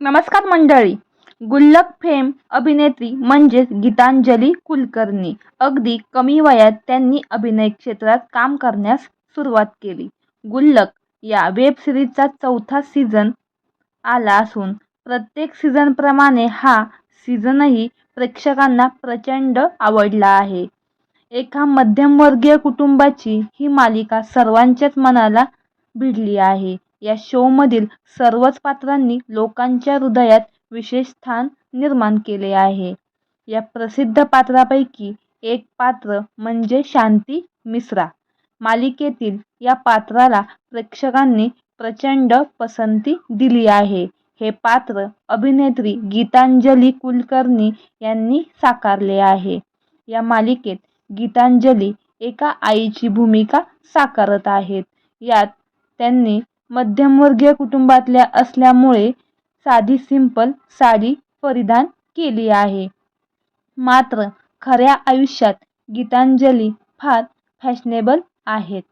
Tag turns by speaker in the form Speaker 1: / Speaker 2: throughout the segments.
Speaker 1: नमस्कार मंडळी. गुल्लक फेम अभिनेत्री म्हणजेच गीतांजली कुलकर्णी अगदी कमी वयात त्यांनी अभिनय क्षेत्रात काम करण्यास सुरुवात केली. गुल्लक या वेब सिरीजचा चौथा सीझन आला असून प्रत्येक सीझनप्रमाणे हा सीझनही प्रेक्षकांना प्रचंड आवडला आहे. एका मध्यमवर्गीय कुटुंबाची ही मालिका सर्वांच्याच मनाला भिडली आहे. या शोमधील सर्वच पात्रांनी लोकांच्या हृदयात विशेष स्थान निर्माण केले आहे. या प्रसिद्ध पात्रापैकी एक पात्र म्हणजे शांती मिश्रा. मालिकेतील या पात्राला प्रेक्षकांनी प्रचंड पसंती दिली आहे. हे पात्र अभिनेत्री गीतांजली कुलकर्णी यांनी साकारले आहे. या मालिकेत गीतांजली एका आईची भूमिका साकारत आहेत. यात त्यांनी मध्यमवर्गीय कुटुंबातल्या असल्यामुळे साधी सिंपल साडी परिधान केली आहे. मात्र खऱ्या आयुष्यात गीतांजली फार फॅशनेबल आहेत.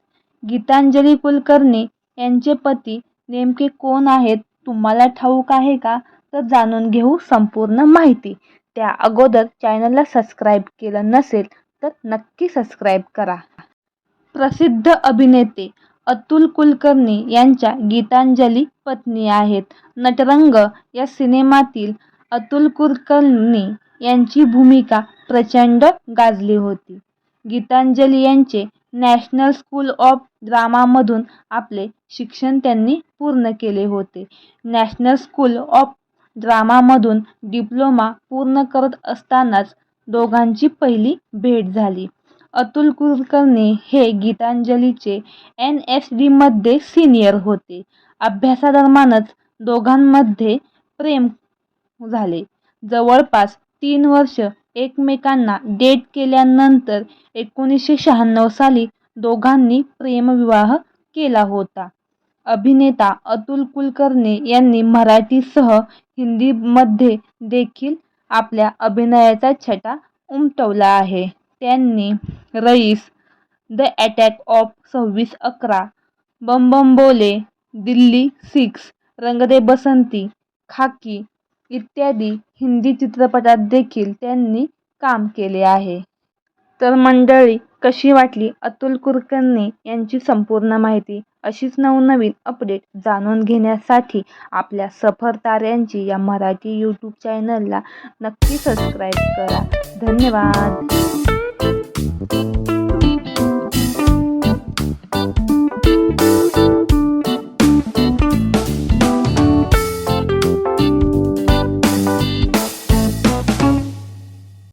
Speaker 1: गीतांजली कुलकर्णी यांचे पती नेमके कोण आहेत तुम्हाला ठाऊक आहे का? तर जाणून घेऊ संपूर्ण माहिती. त्या अगोदर चॅनलला सबस्क्राईब केलं नसेल तर नक्की सबस्क्राईब करा. प्रसिद्ध अभिनेते अतुल कुलकर्णी यांच्या गीतांजली पत्नी आहेत. नटरंग या सिनेमातील अतुल कुलकर्णी यांची भूमिका प्रचंड गाजली होती. गीतांजली यांचे नॅशनल स्कूल ऑफ ड्रामामधून आपले शिक्षण त्यांनी पूर्ण केले होते. नॅशनल स्कूल ऑफ ड्रामामधून डिप्लोमा पूर्ण करत असतानाच दोघांची पहिली भेट झाली. अतुल कुलकर्णी हे गीतांजलीचे एन एस डीमध्ये सिनियर होते. अभ्यासादरम्यानच दोघांमध्ये प्रेम झाले. जवळपास तीन वर्ष एकमेकांना डेट केल्यानंतर एकोणीसशे शहाण्णव साली दोघांनी प्रेमविवाह केला होता. अभिनेता अतुल कुलकर्णी यांनी मराठीसह हिंदीमध्ये देखील आपल्या अभिनयाचा छटा उमटवला आहे. त्यांनी रईस द अटॅक ऑफ सव्वीस अकरा बम बम बोले दिल्ली सिक्स रंगदे बसंती खाकी इत्यादी हिंदी चित्रपटात देखील त्यांनी काम केले आहे. तर मंडळी कशी वाटली अतुल कुलकर्णी यांची संपूर्ण माहिती? अशीच नवनवीन अपडेट जाणून घेण्यासाठी आपल्या सफर ताऱ्यांची या मराठी यूट्यूब चॅनलला नक्की सबस्क्राईब करा. धन्यवाद. Thank you.